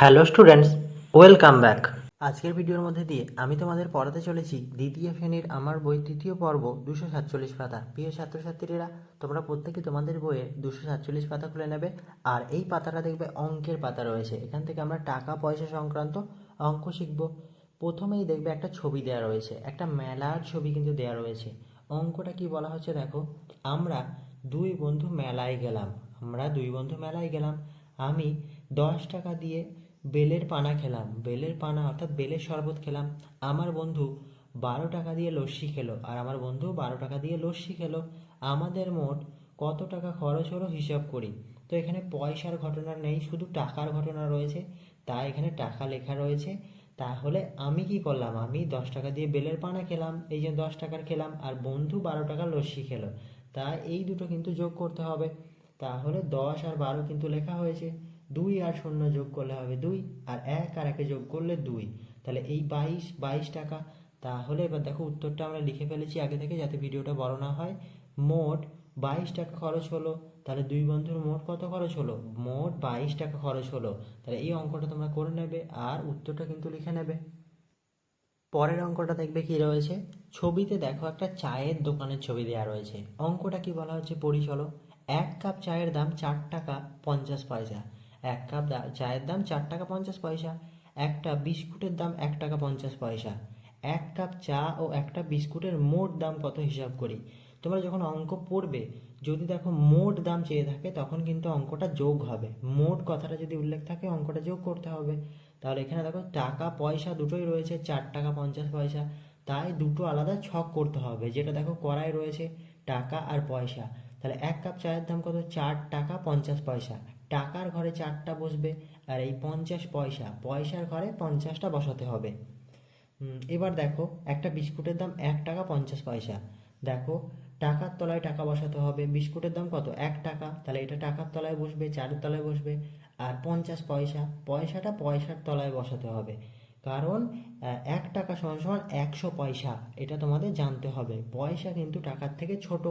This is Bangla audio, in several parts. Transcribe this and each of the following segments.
Hello students, welcome back. আজকের ভিডিওর মধ্যে দিয়ে আমি তোমাদের পড়াতে চলেছি দ্বিতীয় শ্রেণির আমার বই তৃতীয় পর্ব দুশো সাতচল্লিশ পাতা। প্রিয় ছাত্রছাত্রীরা, তোমরা প্রত্যেকে তোমাদের বইয়ে দুশো সাতচল্লিশ পাতা খুলে নেবে আর এই পাতাটা দেখবে অঙ্কের পাতা রয়েছে। এখান থেকে আমরা টাকা পয়সা সংক্রান্ত অঙ্ক শিখব। প্রথমেই দেখবে একটা ছবি দেওয়া রয়েছে, একটা মেলার ছবি কিন্তু দেওয়া রয়েছে। অঙ্কটা কি বলা হচ্ছে দেখো, আমরা দুই বন্ধু মেলায় গেলাম, আমরা দুই বন্ধু মেলায় গেলাম। আমি দশ টাকা দিয়ে বেলের পানা খেলাম। বেলের পানা অর্থাৎ বেলের শরবত খেলাম। আমার বন্ধু বারো টাকা দিয়ে লস্যি খেলো আর আমার বন্ধু বারো টাকা দিয়ে লস্যি খেলো। আমাদের মোট কত টাকা খরচ হলো হিসাব করি। তো এখানে পয়সার ঘটনা নেই, শুধু টাকার ঘটনা রয়েছে। তাই এখানে টাকা লেখা রয়েছে। তাহলে আমি কি করলাম? আমি দশ টাকা দিয়ে বেলের পানা খেলাম, এই যে দশ টাকার খেলাম আর বন্ধু বারো টাকা লস্যি খেলো। তাই এই দুটো কিন্তু যোগ করতে হবে। তাহলে দশ আর বারো কিন্তু লেখা হয়েছে। দুই আর শূন্য যোগ করলে হবে দুই, আর এক আর একে যোগ করলে দুই। তাহলে এই বাইশ বাইশ টাকা। তাহলে এবার দেখো উত্তরটা আমরা লিখে ফেলেছি আগে থেকে যাতে ভিডিওটা বড় না হয়। মোট বাইশ টাকা খরচ হলো। তাহলে দুই বন্ধুর মোট কত খরচ হলো? মোট বাইশ টাকা খরচ হলো। তাহলে এই অঙ্কটা তোমরা করে নেবে আর উত্তরটা কিন্তু লিখে নেবে। পরের অঙ্কটা দেখবে কি রয়েছে? ছবিতে দেখো একটা চায়ের দোকানের ছবি দেওয়া রয়েছে। অঙ্কটা কি বলা হচ্ছে? পড়ি চলো এক কাপ চায়ের দাম চার টাকা পঞ্চাশ পয়সা। এক কাপ চায়ের দাম চার টাকা পঞ্চাশ পয়সা, একটা বিস্কুটের দাম এক টাকা পঞ্চাশ পয়সা। এক কাপ চা ও একটা বিস্কুটের মোট দাম কত হিসাব করি? তোমরা যখন অঙ্ক পড়বে, যদি দেখো মোট দাম চেয়ে থাকে, তখন কিন্তু অঙ্কটা যোগ হবে। মোট কথাটা যদি উল্লেখ থাকে, অঙ্কটা যোগ করতে হবে। তাহলে এখানে দেখো টাকা পয়সা দুটোই রয়েছে, চার টাকা পঞ্চাশ পয়সা। তাই দুটো আলাদা ছক করতে হবে, যেটা দেখো করাই রয়েছে টাকা আর পয়সা। তাহলে এক কাপ চায়ের দাম কত? চার টাকা পঞ্চাশ পয়সা। টাকার ঘরে চারটা বসবে আর এই পঞ্চাশ পয়সা, পয়সার ঘরে পঞ্চাশটা বসাতে হবে। এবার দেখো, একটা বিস্কুটের দাম এক টাকা পঞ্চাশ পয়সা। দেখো, টাকার তলায় টাকা বসাতে হবে, বিস্কুটের দাম কত? এক টাকা। তাহলে এটা টাকার তলায় বসবে, চারের তলায় বসবে। আর পঞ্চাশ পয়সা, পয়সাটা পয়সার তলায় বসাতে হবে। কারণ এক টাকা সমান সমান একশো পয়সা, এটা তোমাদের জানতে হবে। পয়সা কিন্তু টাকার থেকে ছোট।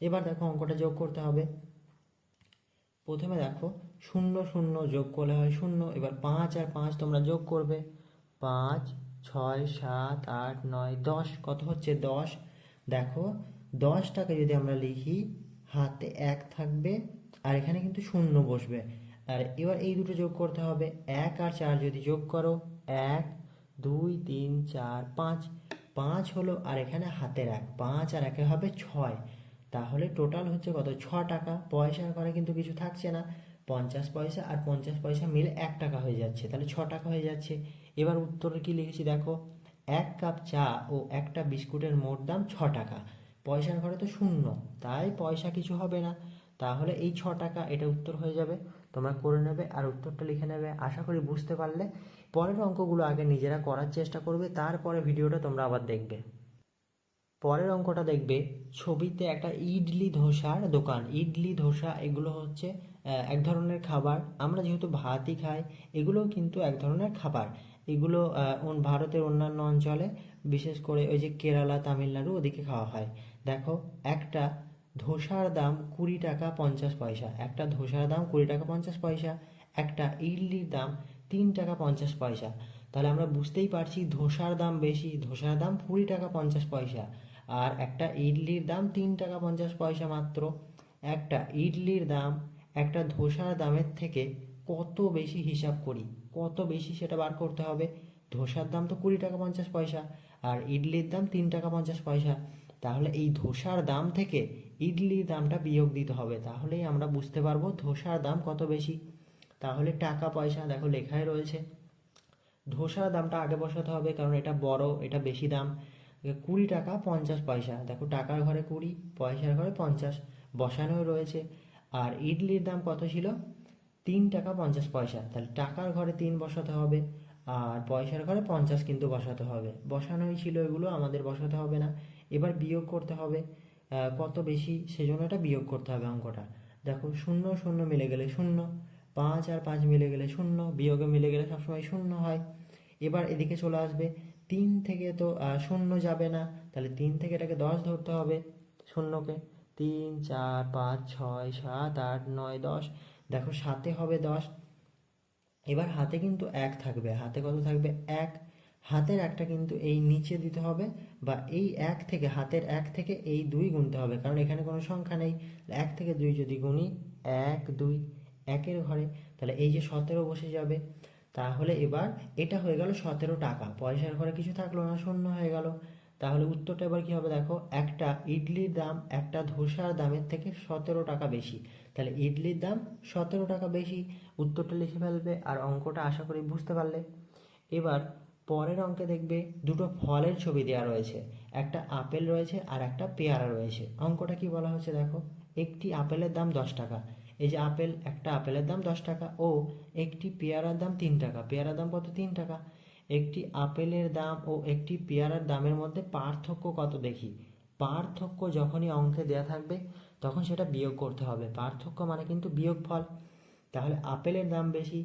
এবার দেখো অঙ্কটা যোগ করতে হবে। প্রথমে দেখো শূন্য শূন্য যোগ করলে হয় শূন্য। এবার পাঁচ আর পাঁচ তোমরা যোগ করবে। পাঁচ, ছয়, সাত, আট, নয়, দশ। কত হচ্ছে দশ? দেখো দশটাকে যদি আমরা লিখি, হাতে এক থাকবে আর এখানে কিন্তু শূন্য বসবে। আর এবার এই দুটো যোগ করতে হবে। এক আর চার যদি যোগ করো, এক, দুই, তিন, চার, পাঁচ। পাঁচ হলো আর এখানে হাতের এক। পাঁচ আর একে হবে ছয়। তাহলে টোটাল হচ্ছে কত? ছ টাকা। পয়সার ঘরে কিন্তু কিছু থাকছে না। পঞ্চাশ পয়সা আর পঞ্চাশ পয়সা মিলে এক টাকা হয়ে যাচ্ছে। তাহলে ছ টাকা হয়ে যাচ্ছে। এবার উত্তরে কি লিখেছি দেখো? এক কাপ চা ও একটা বিস্কুটের মোট দাম ছ টাকা। পয়সার ঘরে তো শূন্য। তাই পয়সা কিছু হবে না। তাহলে এই ছ টাকা, এটা উত্তর হয়ে যাবে। তোমরা করে নেবে আর উত্তরটা লিখে নেবে। আশা করি বুঝতে পারলে। পরের অঙ্কগুলো আগে নিজেরা করার চেষ্টা করবে। তারপরে ভিডিওটা তোমরা আবার দেখবে। পরের অঙ্কটা দেখবে, ছবিতে একটা ইডলি ধোসার দোকান। ইডলি, ধোসা এগুলো হচ্ছে এক ধরনের খাবার। আমরা যেহেতু ভাতই খাই, এগুলোও কিন্তু এক ধরনের খাবার। এগুলো ভারতের অন্যান্য অঞ্চলে, বিশেষ করে ওই যে কেরালা, তামিলনাড়ু ওদিকে খাওয়া হয়। দেখো, একটা ধোসার দাম কুড়ি টাকা পঞ্চাশ পয়সা। একটা ধোসার দাম কুড়ি টাকা পঞ্চাশ পয়সা। একটা ইডলির দাম তিন টাকা পঞ্চাশ পয়সা। তাহলে আমরা বুঝতেই পারছি ধোসার দাম বেশি, ধোসার দাম কুড়ি টাকা পঞ্চাশ পয়সা। আর একটা ইডলির দাম তিন টাকা পঞ্চাশ পয়সা মাত্র। একটা ইডলির দাম, একটা ধোসার দামের থেকে কত বেশি হিসাব করি? কত বেশি সেটা বার করতে হবে? ধোসার দাম তো কুড়ি টাকা পঞ্চাশ পয়সা, আর ইডলির দাম তিন টাকা পঞ্চাশ পয়সা। তাহলে এই ধোসার দাম থেকে ইডলির দামটা বিয়োগ দিতে হবে, তাহলেই আমরা বুঝতে পারব ধোসার দাম কত বেশি। তাহলে টাকা পয়সা দেখো লেখায় রয়েছে। ধোসার দামটা আগে বসাতে হবে, কারণ এটা বড়, এটা বেশি দাম। কুড়ি টাকা পঞ্চাশ পয়সা। দেখো টাকার ঘরে কুড়ি, পয়সার ঘরে পঞ্চাশ বসানো রয়েছে। আর ইডলির দাম কত ছিল? তিন টাকা পঞ্চাশ পয়সা। তাহলে টাকার ঘরে তিন বসাতে হবে, আর পয়সার ঘরে পঞ্চাশ কিন্তু বসাতে হবে। বসানোই ছিল এগুলো, আমাদের বসাতে হবে না। এবার বিয়োগ করতে হবে কত বেশি, সেজন্য এটা বিয়োগ করতে হবে অঙ্কটা। দেখো শূন্য শূন্য মিলে গেলে শূন্য, পাঁচ আর পাঁচ মিলে গেলে শূন্য, বিয়োগে মিলে গেলে সবসময় শূন্য হয়। এবার এদিকে চলে আসবে তিন থেকে তো শূন্য যাবে না। তাহলে তিন থেকে এটাকে দশ ধরতে হবে শূন্যকে। তিন, চার, পাঁচ, ছয়, সাত, আট, নয়, দশ। দেখো সাতে হবে দশ। এবার হাতে কিন্তু এক থাকবে। হাতে কত থাকবে? এক। হাতের একটা কিন্তু এই নিচে দিতে হবে বা এই এক থেকে, হাতের এক থেকে এই দুই গুনতে হবে। কারণ এখানে কোনো সংখ্যা নেই। এক থেকে দুই যদি গুনি, এক, দুই, একের ঘরে। তাহলে এই যে সতেরো বসে যাবে তাহলে এবার এটা হয়ে গেল সতেরো টাকা। পয়সার ঘরে কিছু থাকল না, শূন্য হয়ে গেল। তাহলে উত্তরটা এবার কী হবে দেখো? একটা ইডলির দাম, একটা ধোসার দামের থেকে সতেরো টাকা বেশি। তাহলে ইডলির দাম সতেরো টাকা বেশি। উত্তরটা লিখে ফেলবে আর অঙ্কটা আশা করি বুঝতে পারলে। এবার পরের অঙ্কে দেখবে দুটো ফলের ছবি দেওয়া রয়েছে। একটা আপেল রয়েছে আর একটা পেয়ারা রয়েছে। অঙ্কটা কি বলা হচ্ছে দেখো? একটি আপেলের দাম দশ টাকা। এই যে আপেল, একটা আপেলের দাম দশ টাকা ও একটি পেয়ারার দাম তিন টাকা। পেয়ারার দাম কত? তিন টাকা। একটি আপেলের দাম ও একটি পেয়ারার দামের মধ্যে পার্থক্য কত দেখি? পার্থক্য যখনই অঙ্কে দেওয়া থাকবে, তখন সেটা বিয়োগ করতে হবে। পার্থক্য মানে কিন্তু বিয়োগ ফল তাহলে আপেলের দাম বেশি।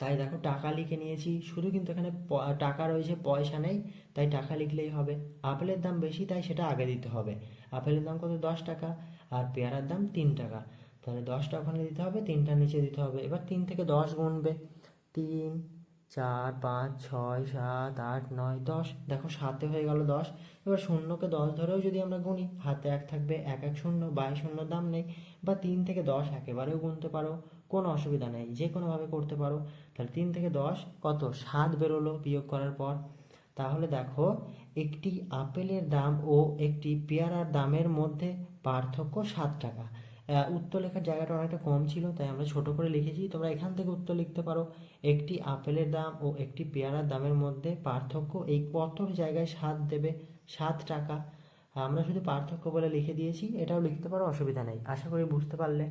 তাই দেখো, টাকা লিখে নিয়েছি। শুধু কিন্তু এখানে টাকা রয়েছে, পয়সা নেই, তাই টাকা লিখলেই হবে। আপেলের দাম বেশি, তাই সেটা আগে দিতে হবে। আপেলের দাম কত? দশ টাকা। আর পেয়ারার দাম তিন টাকা। তাহলে দশটা ওখানে দিতে হবে, তিনটা নিচে দিতে হবে। এবার তিন থেকে দশ গুনবে। তিন, চার, পাঁচ, ছয়, সাত, আট, নয়, দশ। দেখো সাতে হয়ে গেল দশ। এবার শূন্যকে দশ ধরেও যদি আমরা গুনি, হাতে এক থাকবে এক এক শূন্য বাই শূন্য দাম নেই। বা তিন থেকে দশ একেবারেও গুনতে পারো, কোনো অসুবিধা নেই, যে কোনোভাবে করতে পারো। তাহলে তিন থেকে দশ কত? সাত বেরোলো বিয়োগ করার পর। তাহলে দেখো একটি আপেলের দাম ও একটি পেয়ারার দামের মধ্যে পার্থক্য সাত টাকা। উত্তর লেখার জায়গাটা অনেকটা কম ছিল, তাই আমরা ছোট করে লিখেছি। তোমরা এখান থেকে উত্তর লিখতে পারো। একটি আপেলের দাম ও একটি পেয়ারার দামের মধ্যে পার্থক্য। এই কত জায়গায় সাত দেবে? সাত টাকা। আমরা শুধু পার্থক্য বলে লিখে দিয়েছি। এটাও লিখতে পারো, অসুবিধা নেই। আশা করি বুঝতে পারলে।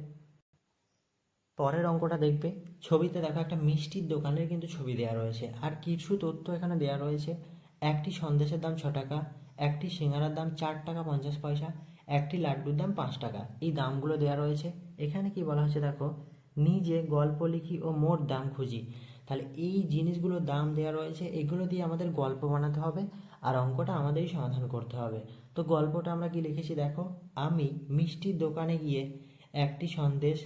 পরের অঙ্কটা দেখবে। ছবিতে দেখো একটা মিষ্টির দোকানের কিন্তু ছবি দেওয়া রয়েছে। আর কিছু তথ্য এখানে দেওয়া রয়েছে। একটি সন্দেশের দাম ছ টাকা, একটি সিঙ্গারার দাম চার টাকা পঞ্চাশ পয়সা একটি লাড্ডুর দাম পাঁচ টাকা। এই দামগুলো দেওয়া রয়েছে। এখানে কি বলা হচ্ছে দেখো, নিজে গল্প লিখি ও মোট দাম খুঁজি। তাহলে এই জিনিসগুলোর দাম দেওয়া রয়েছে, এগুলো দিয়ে আমাদের গল্প বানাতে হবে আর অঙ্কটা আমাদেরই সমাধান করতে হবে। তো গল্পটা আমরা কি লিখেছি দেখো, আমি মিষ্টির দোকানে গিয়ে একটি সন্দেশ,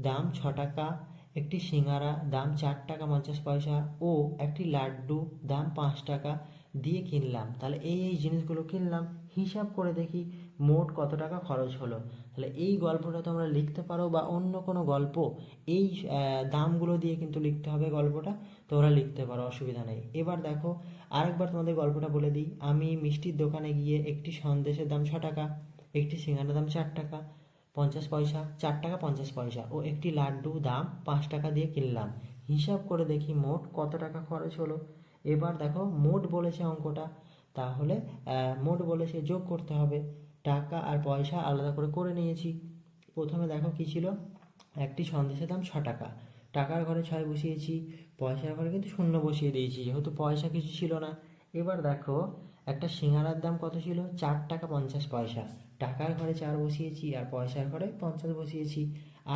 দাম ছ টাকা, একটি সিঙ্গারা, দাম চার টাকা পঞ্চাশ পয়সা ও একটি লাড্ডু, দাম পাঁচ টাকা দিয়ে কিনলাম। তাহলে এই এই জিনিসগুলো কিনলাম, হিসাব করে দেখি মোট কত টাকা খরচ হলো? তাহলে এই গল্পটা তোমরা লিখতে পারো বা অন্য কোনো গল্প, এই দামগুলো দিয়ে কিন্তু লিখতে হবে গল্পটা, তোমরা লিখতে পারো, অসুবিধা নেই। এবার দেখো, আরেকবার তোমাদের গল্পটা বলে দিই। আমি মিষ্টির দোকানে গিয়ে একটি সন্দেশের দাম ছ টাকা, একটি সিঙ্গারার দাম চার টাকা, পঞ্চাশ পয়সা, চার টাকা পঞ্চাশ পয়সা ও একটি লাড্ডু দাম পাঁচ টাকা দিয়ে কিনলাম। হিসাব করে দেখি মোট কত টাকা খরচ হলো। এবার দেখো, মোট বলেছে অঙ্কটা। তাহলে মোট বলে সে যোগ করতে হবে। টাকা আর পয়সা আলাদা করে করে নিয়েছি। প্রথমে দেখো কি ছিল? একটি সন্দেশের দাম ছ টাকা। টাকার ঘরে ছয় বসিয়েছি, পয়সার ঘরে কিন্তু শূন্য বসিয়ে দিয়েছি, যেহেতু পয়সা কিছু ছিল না। এবার দেখো, একটা সিঙ্গারার দাম কত ছিল? চার টাকা পঞ্চাশ পয়সা। টাকার ঘরে চার বসিয়েছি আর পয়সার ঘরে পঞ্চাশ বসিয়েছি।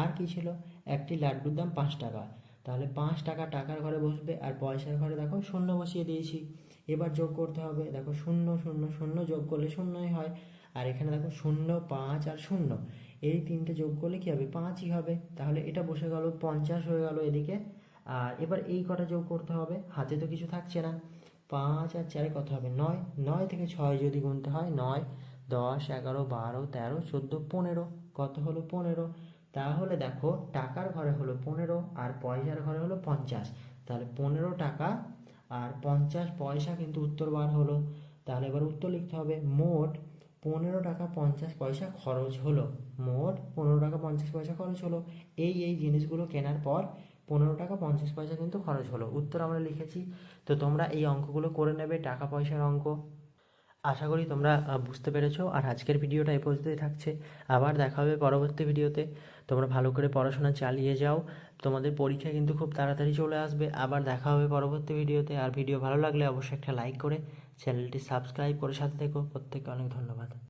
আর কি ছিল? একটি লাড্ডুর দাম পাঁচ টাকা। তাহলে পাঁচ টাকা টাকার ঘরে বসবে আর পয়সার ঘরে দেখো শূন্য বসিয়ে দিয়েছি। এবার যোগ করতে হবে। দেখো শূন্য শূন্য শূন্য যোগ করলে শূন্যই হয়। আর এখানে দেখো শূন্য, পাঁচ আর শূন্য। এই তিনটে যোগ করলে কি হবে? পাঁচই হবে। তাহলে এটা বসে গেল, পঞ্চাশ হয়ে গেল এদিকে। আর এবার এই কটা যোগ করতে হবে। হাতে তো কিছু থাকছে না। পাঁচ আর চারে কত হবে? নয়। নয় থেকে ছয় যদি গুনতে হয়, নয়, দশ, এগারো, বারো, তেরো, চোদ্দ, পনেরো। কত হলো? পনেরো। তাহলে দেখো টাকার ঘরে হলো পনেরো আর পয়সার ঘরে হলো পঞ্চাশ। তাহলে পনেরো টাকা আর পঞ্চাশ পয়সা কিন্তু উত্তর বার হলো। তাহলে এবার উত্তর লিখতে হবে, মোট পনেরো টাকা পঞ্চাশ পয়সা খরচ হলো। মোট পনেরো টাকা পঞ্চাশ পয়সা খরচ হলো। এই এই জিনিসগুলো কেনার পর পনেরো টাকা পঞ্চাশ পয়সা কিন্তু খরচ হলো। উত্তর আমরা লিখেছি। তো তোমরা এই অঙ্কগুলো করে নেবে, টাকা পয়সার অঙ্ক। আশা করি তোমরা বুঝতে পেরেছ। আর আজকের ভিডিওটা এই পর্যন্তই থাকছে। আবার দেখা হবে পরবর্তী ভিডিওতে। তোমরা ভালো করে পড়াশোনা চালিয়ে যাও। তোমাদের পরীক্ষা কিন্তু খুব তাড়াতাড়ি চলে আসবে। আবার দেখা হবে পরবর্তী ভিডিওতে। আর ভিডিও ভালো লাগলে অবশ্যই একটা লাইক করে চ্যানেলটি সাবস্ক্রাইব করে সাথে থেকো। প্রত্যেককে অনেক ধন্যবাদ।